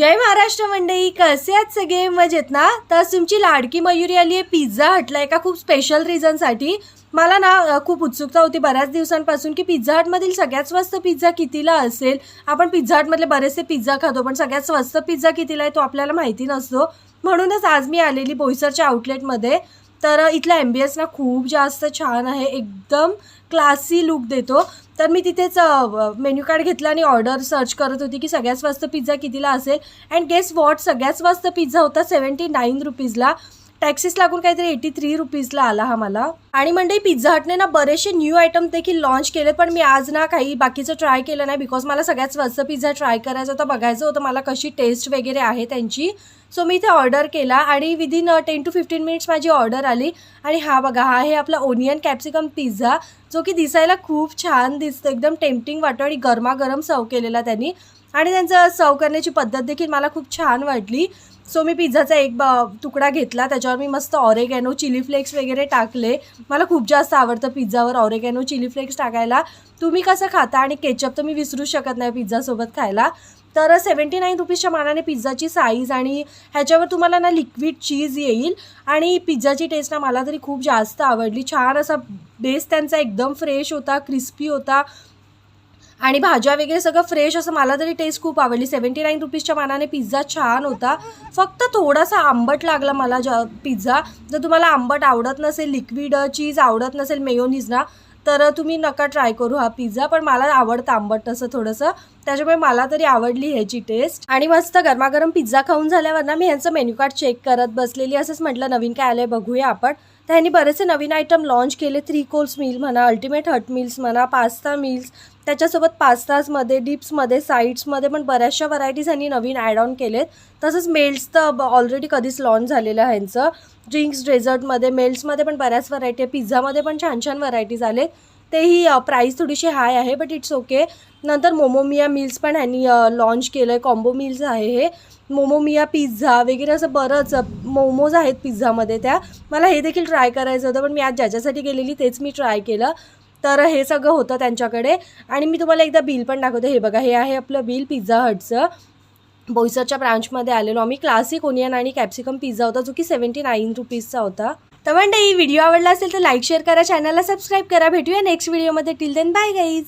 जय महाराष्ट्र मंडई कसे आहेत सगळे? मजेत ना? तर तुमची लाडकी मयुरी आली आहे पिझ्झा हटला एका खूप स्पेशल रिझनसाठी मला ना खूप उत्सुकता होती बऱ्याच दिवसांपासून की पिझ्झा हटमधील सगळ्यात स्वस्त पिझ्झा कितीला असेल? आपण पिझ्झा हटमधले बरेचसे पिझ्झा खातो पण सगळ्यात स्वस्त पिझ्झा कितीला आहे तो आपल्याला माहिती नसतो. म्हणूनच आज मी आलेली बोईसरच्या आउटलेटमध्ये तर इथला एम बी एस ना खूप जास्त छान आहे. एकदम क्लासी लुक देतो. तर मी तिथेच मेन्यू कार्ड घेतला आणि ऑर्डर सर्च करत होती की सगळ्यात स्वस्त पिझ्झा कितीला असेल? अँड गेस वॉट सगळ्यात स्वस्त पिझ्झा होता सेवन्टी नाईन रुपीजला टॅक्सीस लागून काहीतरी एटी थ्री रुपीजला आला हा मला. आणि म्हणजे पिझ्झा हटने ना बरेचसे न्यू आयटम देखील लॉन्च केलेत पण मी आज ना काही बाकीचं ट्राय केलं नाही बिकॉज मला सगळ्यात स्वस्त पिझ्झा ट्राय करायचा होता बघायचं होतं मला कशी टेस्ट वगैरे आहे त्यांची. सो मी इथे ऑर्डर केला आणि within ten to fifteen minutes माझी ऑर्डर आली. आणि हा बघा हा आहे आपला ओनियन कॅप्सिकम पिझ्झा जो की दिसायला खूप छान दिसतो एकदम टेम्पटिंग वाटतो आणि गरमागरम सर्व केलेला त्यांनी. आणि त्यांचं सर्व करण्याची पद्धत देखील मला खूप छान वाटली. सो मी पिझ्झाचा एक ब तुकडा घेतला. त्याच्यावर मी मस्त ऑरेगॅनो चिली फ्लेक्स वगैरे टाकले. मला खूप जास्त आवडतं पिझ्झावर ऑरेगॅनो चिली फ्लेक्स टाकायला. तुम्ही कसं खाता आणि केचप तर मी विसरू शकत नाही पिझ्झासोबत खायला. तर सेवन्टी नाईन रुपीजच्या मानाने पिझ्झाची साईज आणि ह्याच्यावर तुम्हाला ना लिक्विड चीज येईल. आणि पिझ्झाची टेस्ट ना मला तरी खूप जास्त आवडली. छान असा बेस त्यांचा एकदम फ्रेश होता क्रिस्पी होता. आणि भाज्या वगैरे सगळं फ्रेश असं मला तरी टेस्ट खूप आवडली. सेवन्टी नाईन रुपीजच्या मानाने पिझ्झा छान होता. फक्त थोडासा आंबट लागला मला ज पिझ्झा जर तुम्हाला आंबट आवडत नसेल लिक्विड चीज आवडत नसेल मेयोनीज ना तर तुम्ही नका ट्राय करू हा पिझ्झा पण मला आवडतं आंबट तसं थोडंसं. त्याच्यामुळे मला तरी आवडली ह्याची टेस्ट आणि मस्त गरमागरम पिझ्झा खाऊन झाल्यावर ना मी ह्यांचं मेन्यू कार्ड चेक करत बसलेली. असंच म्हटलं नवीन काय आलं आहे बघूया आपण. तर ह्यांनी बरेचसे नवीन आयटम लॉन्च केले. थ्री कोर्स मील म्हणा अल्टिमेट हट मील्स म्हणा पास्ता मील्स त्याच्यासोबत पास्ताजमध्ये डिप्समध्ये साईड्समध्ये पण बऱ्याचशा व्हरायटीज ह्यांनी नवीन ॲड ऑन केलेत. तसंच मेल्स तर ऑलरेडी कधीच लॉन्च झालेलं आहे ह्यांचं. ड्रिंक्स डेझर्टमध्ये मेल्समध्ये पण बऱ्याच व्हरायटी आहे. पिझ्झामध्ये पण छान छान व्हरायटीज आलेत. तेही प्राईस थोडीशी हाय आहे बट इट्स ओके नंतर मोमोमिया मील्स पण ह्यांनी लॉन्च केलं आहे कॉम्बो मिल्स आहे हे. मोमोमिया पिझ्झा वगैरे असं बरंच मोमोज आहेत पिझ्झामध्ये त्या. मला हे देखील ट्राय करायचं होतं पण मी आज ज्याच्यासाठी गेलेली तेच मी ट्राय केलं. तर हे सगळं होतं त्यांच्याकडे. आणि मी तुम्हाला एकदा बिल पण दाखवते. हे बघा हे आहे आपलं बिल पिझ्झा हटचं बोईसरच्या ब्रांचमध्ये आलेलो. आम्ही क्लासिक ओनियन आणि कॅप्सिकम पिझ्झा होता जो की सेवन्टी नाईन रुपीजचा होता. तर म्हणजे व्हिडिओ आवडला असेल तर लाईक शेअर करा. चॅनलला सबस्क्राईब करा. भेटूया नेक्स्ट व्हिडिओमध्ये टिल देन बाय गाईज